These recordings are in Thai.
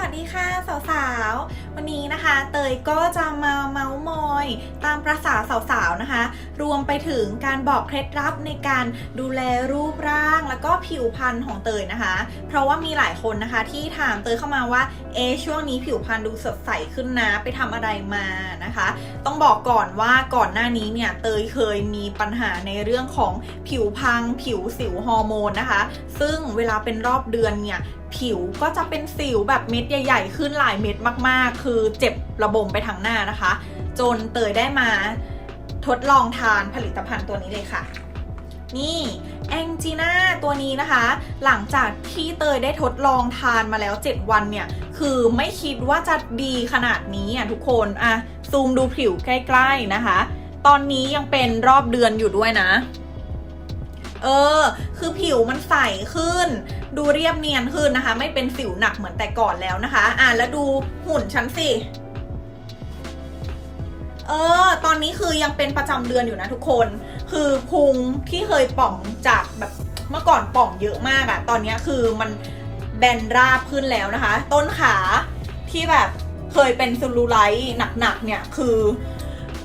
สวัสดีค่ะสาวๆ วันนี้นะคะเตยก็จะมาเมาส์มอยตามประษาสาวๆนะคะ รวมไปถึงการบอกเคล็ดลับในการดูแลรูปร่าง แล้วก็ผิวพรรณของเตยนะคะ เพราะว่ามีหลายคนนะคะที่ถามเตยเข้ามาว่าเอช่วงนี้ผิวพรรณดูสดใสขึ้นนะไปทำอะไรมานะคะ ต้องบอกก่อนว่าก่อนหน้านี้เนี่ยเตยเคยมีปัญหาในเรื่องของผิวพัง ผิวสิวฮอร์โมนนะคะ ซึ่งเวลาเป็นรอบเดือนเนี่ยผิวก็จะเป็นสิวแบบเม็ดใหญ่ ๆ ขึ้นหลายเม็ดมากๆคืือเจ็บระบมไปทั้งหน้านะคะ จนเตยได้มาทดลองทานผลิตภัณฑ์ตัวนี้เลยค่ะ นี่แองจีน่าตัวนี้นะคะ หลังจากที่เตยได้ทดลองทานมาแล้ว 7 วันเนี่ย คือไม่คิดว่าจะดีขนาดนี้อะทุกคนอะซูมดูผิวใกล้ ๆนะคะ ตอนนี้ยังเป็นรอบเดือนอยู่ด้วยนะ เออ คือผิวมันใสขึ้น ดูเรียบเนียนขึ้นนะคะ ไม่เป็นสิวหนักเหมือนแต่ก่อนแล้วนะคะ อะแล้วดูหุ่นฉันสิเออ ตอนนี้คือยังเป็นประจำเดือนอยู่นะทุกคน คือพุงที่เคยป่องจากแบบเมื่อก่อนป่องเยอะมากอะตอนนี้คือมันแบนราบขึ้นแล้วนะคะ ต้นขาที่แบบเคยเป็นซูลูไลท์หนักๆเนี่ยคือ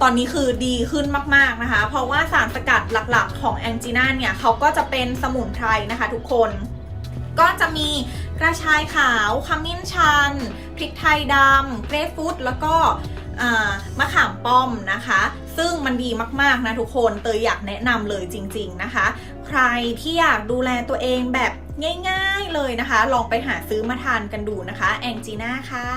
ตอนนี้คือดีขึ้นมากๆนะคะ เพราะว่าสารสกัดหลักๆของแองจีน่าเนี่ยเขาก็จะเป็นสมุนไพรนะคะทุกคน ก็จะมีกระชายขาวขมิ้นชัน พริกไทยดำเกรฟฟูดแล้วก็มะขามป้อมนะคะ ซึ่งมันดีมากๆนะทุกคนเตยอยากแนะนำเลยจริง ๆนะคะ ใครที่อยากดูแลตัวเองแบบง่าย ๆเลยนะคะ ลองไปหาซื้อมาทานกันดูนะคะแองจีน่าค่ะ